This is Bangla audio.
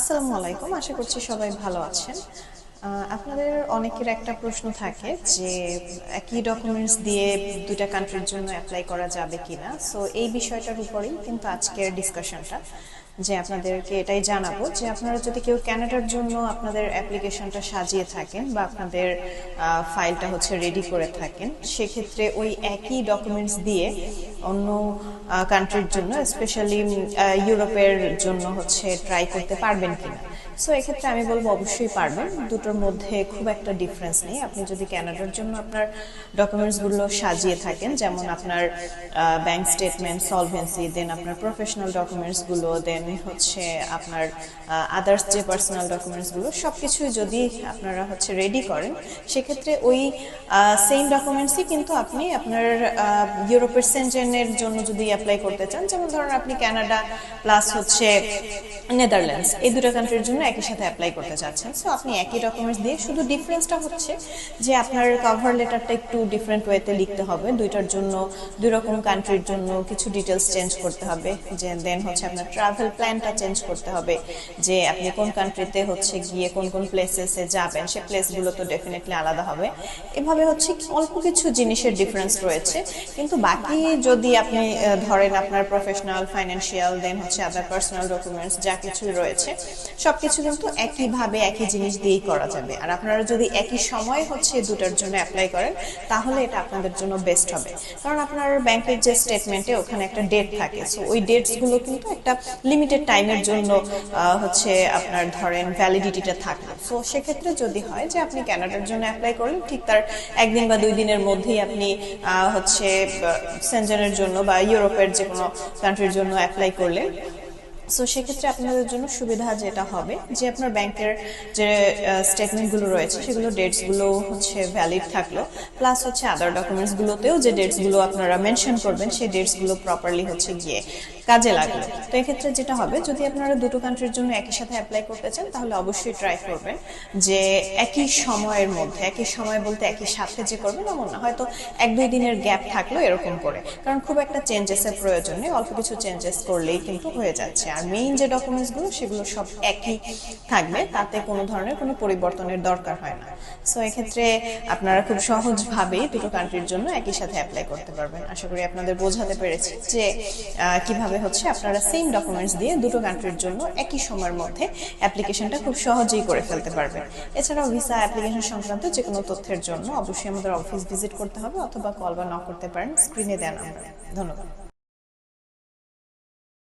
আসসালামু আলাইকুম। আশা করছি সবাই ভালো আছেন। আপনাদের অনেকের একটা প্রশ্ন থাকে যে, একই ডকুমেন্টস দিয়ে দুটা কান্ট্রির জন্য অ্যাপ্লাই করা যাবে কিনা? সো এই বিষয়টার উপরেই কিন্তু আজকের ডিসকাশনটা যে আপনাদেরকে এটাই জানাব যে, আপনারা যদি কেউ ক্যানাডার জন্য আপনাদের অ্যাপ্লিকেশনটা সাজিয়ে থাকেন বা আপনাদের ফাইলটা হচ্ছে রেডি করে থাকেন, সেক্ষেত্রে ওই একই ডকুমেন্টস দিয়ে অন্য কান্ট্রির জন্য স্পেশালি ইউরোপের জন্য হচ্ছে ট্রাই করতে পারবেন কিনা? সো এক্ষেত্রে আমি বলব অবশ্যই পারবেন। দুটোর মধ্যে খুব একটা ডিফারেন্স নেই। আপনি যদি ক্যানাডার জন্য আপনার ডকুমেন্টসগুলো সাজিয়ে থাকেন, যেমন আপনার ব্যাংক স্টেটমেন্ট সলভেন্সি দেন আপনার প্রফেশনাল ডকুমেন্টসগুলো দেন হচ্ছে আপনার আদার্স যে পার্সোনাল ডকুমেন্টসগুলো সব কিছুই যদি আপনারা হচ্ছে রেডি করেন, সেক্ষেত্রে ওই সেম ডকুমেন্টসই কিন্তু আপনি আপনার ইউরোপের সেন্টেনের জন্য যদি অ্যাপ্লাই করতে চান, যেমন ধরুন আপনি কানাডা প্লাস হচ্ছে নেদারল্যান্ডস এই দুটো কান্ট্রির জন্য একই সাথে অ্যাপ্লাই করতে চাচ্ছেন সো আপনি একই ডকুমেন্টস দিয়ে শুধু ডিফারেন্সটা হচ্ছে যে আপনার কভার লেটারটা একটু ডিফারেন্ট ওয়েতে লিখতে হবে। দুইটার জন্য, দুই রকম কান্ট্রির জন্য কিছু ডিটেলস চেঞ্জ করতে হবে। যে দেন হচ্ছে আপনার ট্রাভেল প্ল্যানটা চেঞ্জ করতে হবে। যে আপনি কোন কান্ট্রিতে হচ্ছে গিয়ে কোন কোন প্লেসেসে যাবেন, সে প্লেসগুলো তো ডেফিনেটলি আলাদা হবে। এভাবে হচ্ছে অল্প কিছু জিনিসের ডিফারেন্স রয়েছে। কিন্তু বাকি যদি আপনি ধরেন আপনার প্রফেশনাল ফাইন্যান্সিয়াল দেন হচ্ছে আদার পার্সোনাল ডকুমেন্টস যা কিছু রয়েছে, সবকিছু কিন্তু একইভাবে একই জিনিস দিয়েই করা যাবে। আর আপনারা যদি একই সময় হচ্ছে দুটার জন্য অ্যাপ্লাই করেন, তাহলে এটা আপনাদের জন্য বেস্ট হবে। কারণ আপনার ব্যাংকের যে স্টেটমেন্টে ওখানে একটা ডেট থাকে। সো ওই ডেটসগুলো কিন্তু একটা লিমিটেড টাইমের জন্য হচ্ছে আপনার ধরেন ভ্যালিডিটিটা থাকে। সো সেক্ষেত্রে যদি হয় যে আপনি ক্যানাডার জন্য অ্যাপ্লাই করলেন ঠিক তার একদিন বা দুই দিনের মধ্যেই আপনি হচ্ছে সেনজেনের জন্য বা ইউরোপের যে কোনো কান্ট্রির জন্য অ্যাপ্লাই করলেন সো সেক্ষেত্রে আপনাদের জন্য সুবিধা যেটা হবে, যে আপনার ব্যাংকের যে স্টেটমেন্টগুলো রয়েছে, সেগুলো ডেটসগুলো হচ্ছে ভ্যালিড থাকল প্লাস হচ্ছে আদার ডকুমেন্টসগুলোতেও যে ডেটসগুলো আপনারা মেনশন করবেন, সেই ডেটসগুলো প্রপারলি হচ্ছে গিয়ে কাজে লাগল। তো এক্ষেত্রে যেটা হবে, যদি আপনারা দুটো কান্ট্রির জন্য একই সাথে অ্যাপ্লাই করতে চান, তাহলে অবশ্যই ট্রাই করবেন যে একই সময়ের মধ্যে, একই সময় বলতে একই সাথে যে করবেন, এমন না। হয়তো এক দুই দিনের গ্যাপ থাকল এরকম করে। কারণ খুব একটা চেঞ্জেসের প্রয়োজন নেই, অল্প কিছু চেঞ্জেস করলেই কিন্তু হয়ে যাচ্ছে। আর মেইন যে ডকুমেন্টসগুলো সেগুলো সব একই থাকবে। তাতে কোনো ধরনের কোনো পরিবর্তনের দরকার হয় না। সো এক্ষেত্রে আপনারা খুব সহজভাবেই দুটো কান্ট্রির জন্য একই সাথে অ্যাপ্লাই করতে পারবেন। আশা করি আপনাদের বোঝাতে পেরেছি যে কীভাবে হচ্ছে আপনারা সেম ডকুমেন্টস দিয়ে দুটো কান্ট্রির জন্য একই সময়ের মধ্যে অ্যাপ্লিকেশনটা খুব সহজেই করে ফেলতে পারবেন। এছাড়াও ভিসা অ্যাপ্লিকেশন সংক্রান্ত যে কোনো তথ্যের জন্য অবশ্যই আমাদের অফিস ভিজিট করতে হবে অথবা কল বা নক করতে পারেন। স্ক্রিনে দেন আমরা ধন্যবাদ।